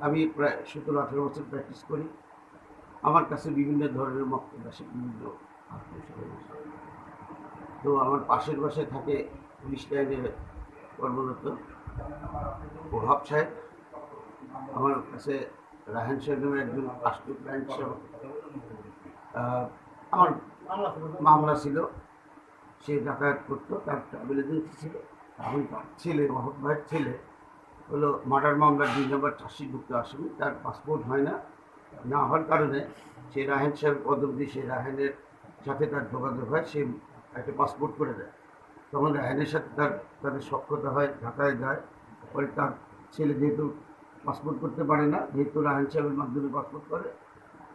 আমি প্রায় সতেরো আঠেরো বছর প্র্যাকটিস করি। আমার কাছে বিভিন্ন ধরনের বক্তব্য আসে বিভিন্ন তো আমার পাশের বাসায় থাকে পুলিশ লাইনে কর্মরত ওহাব সাহেব। আমার কাছে রাহেন সাহেব একজন রাষ্ট্রীয় ক্লায়েন্ট আহ, আমার মামলা ছিল। সে যাতায়াত করতো তার ট্রাভেল এজেন্সি ছিল। এখন তার ছেলে মহৎ ভাইয়ের ছেলে। হলো মার্ডার মামলার দুই নম্বর চার্জশিটভুক্ত আসামি তার পাসপোর্ট হয় না। না হওয়ার কারণে সে রাহেন সাহেব পদবী সে রাহেনের সাথে তার যোগাযোগ হয়, সে একটা পাসপোর্ট করে দেয়। তখন রাহেনের সাথে তার, তাদের সক্ষতা হয়, ঢাকায় যায়। পরে তার ছেলে যেহেতু পাসপোর্ট করতে পারে না, যেহেতু রাহেন সাহেবের মাধ্যমে পাসপোর্ট করে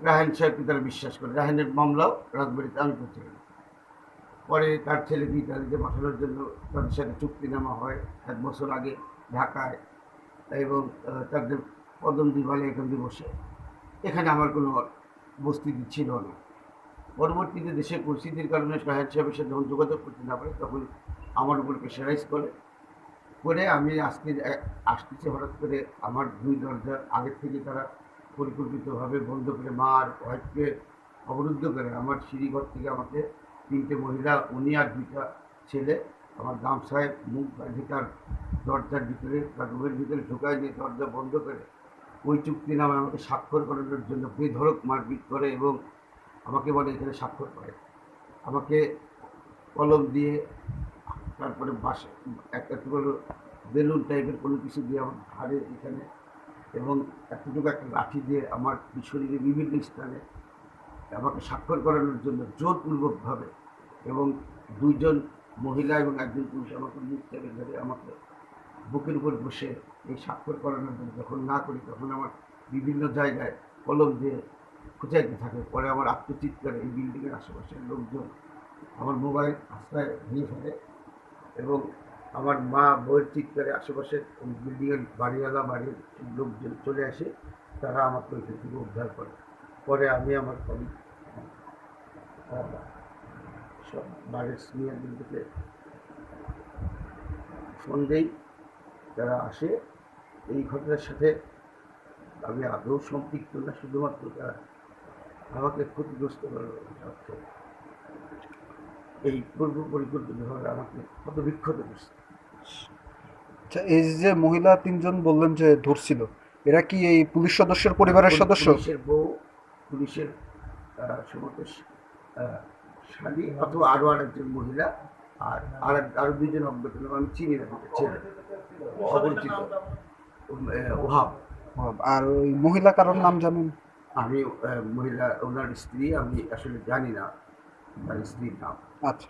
রাহেন সাহেবকে তারা বিশ্বাস করে। রাহেনের মামলাও রাজবাড়িতে আমি করছিলাম পরে। তার ছেলেকে ইতালিতে পাঠানোর জন্য তাদের সাথে চুক্তি চুক্তিনামা হয়। এক বছর আগে ঢাকায় এবং তাদের পদম দিবালে এখান বসে। এখানে আমার কোনো বস্তিতি ছিল না। পরবর্তীতে দেশের পরিস্থিতির কারণে সাহেব সাহেবের সাথে যখন যোগাযোগ করতে না পারে, তখন আমার উপর প্রেশারাইজ করে। করে আমি আজকে আসতেছি হঠাৎ করে আমার দুই দরজার আগের থেকে তারা পরিকল্পিতভাবে বন্ধ করে মার ওয়াইফকে অবরুদ্ধ করে। আমার সিঁড়িঘর থেকে আমাকে তিনটে মহিলা, উনি আর দুইটা ছেলে আমার গামছায় মুখ বাঁধে তার দরজার ভিতরে বা রুমের ভিতরে ঢোকায় দিয়ে দরজা বন্ধ করে ওই চুক্তি নামে আমাকে স্বাক্ষর করানোর জন্য বেধড়ক মারপিট করে এবং আমাকে বলে এখানে স্বাক্ষর করে। আমাকে কলম দিয়ে তারপরে বাসা একটা কোনো বেলুন টাইপের কোনো কিছু দিয়ে আমার ঘাড়ে এখানে এবং এতটুকু একটা লাঠি দিয়ে আমার শরীরে বিভিন্ন স্থানে আমাকে স্বাক্ষর করানোর জন্য জোরপূর্বকভাবে এবং দুইজন মহিলা এবং একজন পুরুষ আমাকে মুখ থেকে ধরে আমাকে বুকের উপর বসে এই স্বাক্ষর করানোর জন্য যখন না করি, তখন আমার বিভিন্ন জায়গায় কলম দিয়ে খুঁচাইতে থাকে। পরে আমার আত্মচিৎকারে এই বিল্ডিংয়ের আশেপাশের লোকজন আমার মোবাইল রাস্তায় ভেঙে ফেলে এবং আমার মা বইয়ের চিৎকারে আশেপাশের বিল্ডিংয়ের বাড়িওয়ালা বাড়ির লোকজন চলে আসে, তারা আমাকে ওইখান থেকে উদ্ধার করে। পরে আমি আমার সব বাড়ির সিনিয়রদেরকে ফোন দেই তারা আসে। এই ঘটনার সাথে আমি আদৌ সম্পৃক্ত না শুধুমাত্র তারা আমাকে ক্ষতিগ্রস্ত করার অর্থে এই পূর্ব পরিকল্পিতভাবে আমাকে কত বিক্ষত করছে আচ্ছা এই যে মহিলা তিনজন বললেন যে ধরছিল এরা কি এই পুলিশ সদস্যের পরিবারের সদস্য? পুলিশের বউ পুলিশের আহ, শালী অথবা আরও আরেকজন মহিলা আর আর আরও দুজন অজ্ঞাত আমি চিনি না দুটো ছেলে। অপরিচিত। ওহাব। আর ওই মহিলা কারোর নাম জানেন? আমি মহিলা ওনার স্ত্রী আমি আসলে জানি না। তার স্ত্রীর নাম। আচ্ছা।